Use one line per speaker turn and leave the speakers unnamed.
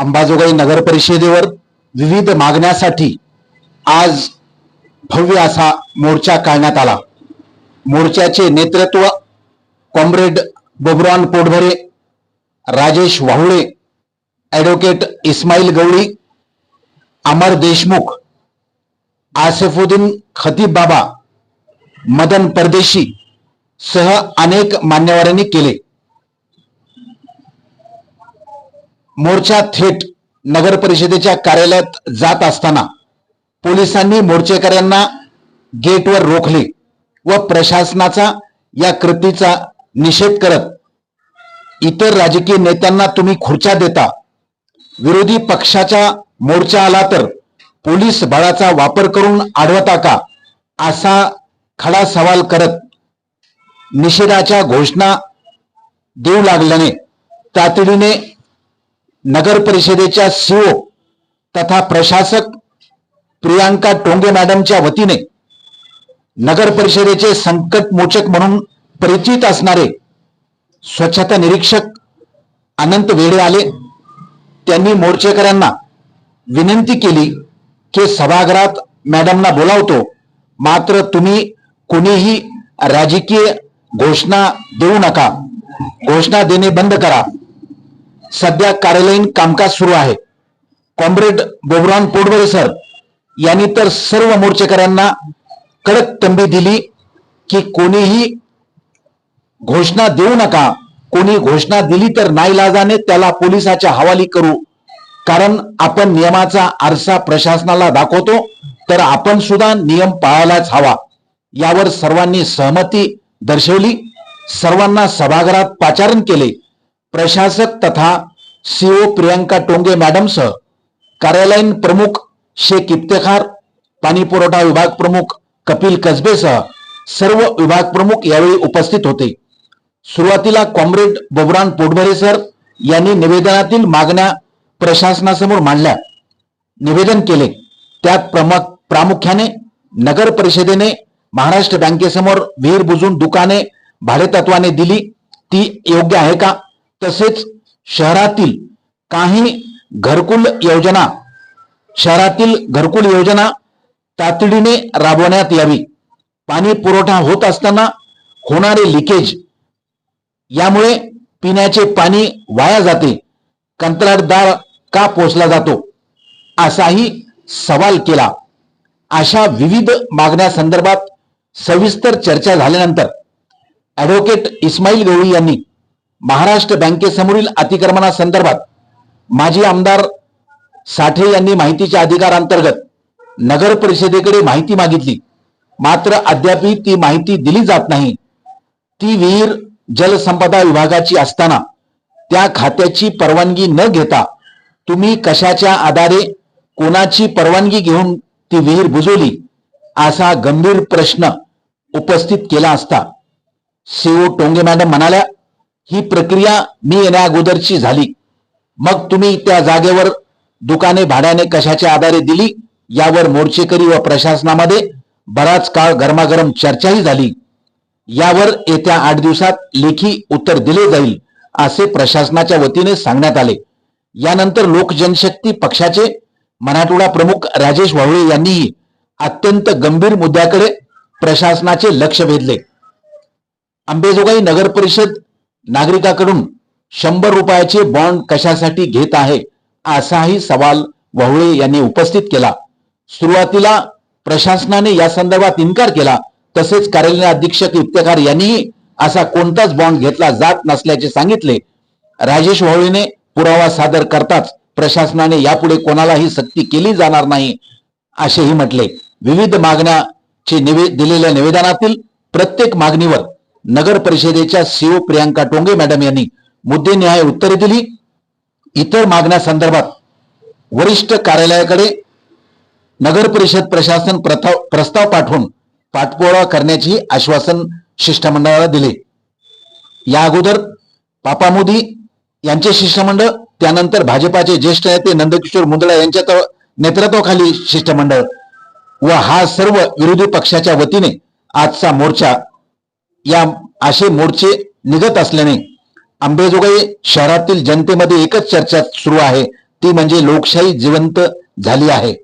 अंबाजोगाई नगर परिषदेवर विविध मागण्यासाठी आज भव्य असा मोर्चा काढण्यात आला. मोर्चाचे नेतृत्व कॉम्रेड बबुरान पोटभरे राजेश वाहुळे ॲडव्होकेट इस्माईल गवळी अमर देशमुख आसिफुद्दीन खतीब बाबा मदन परदेशी सह अनेक मान्यवरांनी केले. मोर्चा थेट नगर परिषदेच्या कार्यालयात जात असताना पोलिसांनी मोर्चेकऱ्यांना गेटवर रोखले व प्रशासनाचा या कृतीचा निषेध करत इतर राजकीय नेत्यांना तुम्ही खुर्च्या देता विरोधी पक्षाचा मोर्चा आला तर पोलीस बळाचा वापर करून आढवता का असा खडा सवाल करत निषेधाच्या घोषणा देऊ लागल्याने तातडीने नगर परिषदेच्या सीओ तथा प्रशासक प्रियांका टोंगे मॅडमच्या वतीने नगर परिषदेचे संकट मोचक म्हणून परिचित असणारे स्वच्छता निरीक्षक अनंत वेडे आले त्यांनी मोर्चेकऱ्यांना विनंती केली की सभागृहात मॅडमना बोलावतो. मात्र तुम्ही कोणीही राजकीय घोषणा देऊ नका. घोषणा देणे बंद करा. सध्या कार्यालयीन कामकाज सुरू आहे. कॉम्रेड बोबरान पोटबरे सर यांनी तर सर्व मोर्चेकऱ्यांना कडक तंबी दिली की कोणीही घोषणा देऊ नका. कोणी घोषणा दिली तर नाईलाजाने त्याला पोलिसाच्या हवाली करू. कारण आपण नियमाचा आरसा प्रशासनाला दाखवतो तर आपण सुद्धा नियम पाळायलाच हवा. यावर सर्वांनी सहमती दर्शवली. सर्वांना सभागृहात पाचारण केले. प्रशासक तथा सीओ प्रियांका टोंगे मॅडमसह कार्यालयीन प्रमुख शेख इफ्तेखार पाणी पुरवठा विभाग प्रमुख कपिल कसबेसह सर्व विभाग प्रमुख यावेळी उपस्थित होते. सुरुवातीला कॉम्रेड बबुरान पोटभरे सर यांनी निवेदनातील मागण्या प्रशासनासमोर मांडल्या. निवेदन केले. त्यात प्रमुख प्रामुख्याने नगर परिषदेने महाराष्ट्र बँकेसमोर विहीर बुजून दुकाने भाडेतत्वाने दिली. ती योग्य आहे का? तसेच शहरातील काही घरकुल योजना शहरातील घरकुल योजना तातडीने राबवण्यात यावी. पाणी पुरवठा होत असताना होणारे लिकेज यामुळे पिण्याचे पाणी वाया जाते कंत्राटदार का पोचला जातो असाही सवाल केला. अशा विविध मागण्यासंदर्भात सविस्तर चर्चा झाल्यानंतर ॲडव्होकेट इस्माईल गवळी यांनी महाराष्ट्र बँकेसमोरील अतिक्रमणासंदर्भात माजी आमदार साठे यांनी माहितीच्या अधिकारांतर्गत नगर परिषदेकडे माहिती मागितली. मात्र अद्याप ती माहिती दिली जात नाही. ती विहीर जलसंपदा विभागाची असताना त्या खात्याची परवानगी न घेता तुम्ही कशाच्या आधारे कोणाची परवानगी घेऊन ती विहीर बुजवली असा गंभीर प्रश्न उपस्थित केला असता. सीओ टोंगे मॅडम म्हणाल्या ही प्रक्रिया मी येण्या अगोदरची झाली. मग तुम्ही त्या जागेवर दुकाने भाड्याने कशाच्या आधारे दिली यावर मोर्चेकरी व प्रशासनामध्ये बराच काळ गरमागरम चर्चाही झाली. यावर येत्या आठ दिवसात लेखी उत्तर दिले जाईल असे प्रशासनाच्या वतीने सांगण्यात आले. यानंतर लोक जनशक्ती पक्षाचे मराठवाडा प्रमुख राजेश वावळे यांनीही अत्यंत गंभीर मुद्द्याकडे प्रशासनाचे लक्ष वेधले. अंबेजोगाई नगर परिषद नागरिकाकडून शंभर रुपयाचे बॉन्ड कशासाठी घेत आहे असाही सवाल वहुळे यांनी उपस्थित केला. सुरुवातीला प्रशासनाने या संदर्भात इन्कार केला तसेच कार्यालय अधीक्षक इफ्तेखार यांनीही असा कोणताच बॉन्ड घेतला जात नसल्याचे सांगितले. राजेश वहुळेने पुरावा सादर करताच प्रशासनाने यापुढे कोणालाही सक्ती केली जाणार नाही असेही म्हटले. विविध मागण्याचे निवे दिलेल्या निवेदनातील प्रत्येक मागणीवर नगर परिषदेच्या सीओ प्रियांका टोंगे मॅडम यांनी मुद्देनिहाय उत्तरे दिली. इतर मागण्यासंदर्भात वरिष्ठ कार्यालयाकडे नगर परिषद प्रशासन प्रस्ताव पाठवून पाठपुरावा करण्याची आश्वासन शिष्टमंडळाला दिले. या अगोदर पापा मोदी यांचे शिष्टमंडळ त्यानंतर भाजपाचे ज्येष्ठ नेते नंदकिशोर मुंदळा यांच्या नेतृत्वाखाली शिष्टमंडळ. व हा सर्व विरोधी पक्षाच्या वतीने आजचा मोर्चा या असे मोर्चे निघत असल्याने अंबेजोगाई शहरातील जनतेमध्ये एकच चर्चा सुरू आहे. ती म्हणजे लोकशाही जिवंत झाली आहे.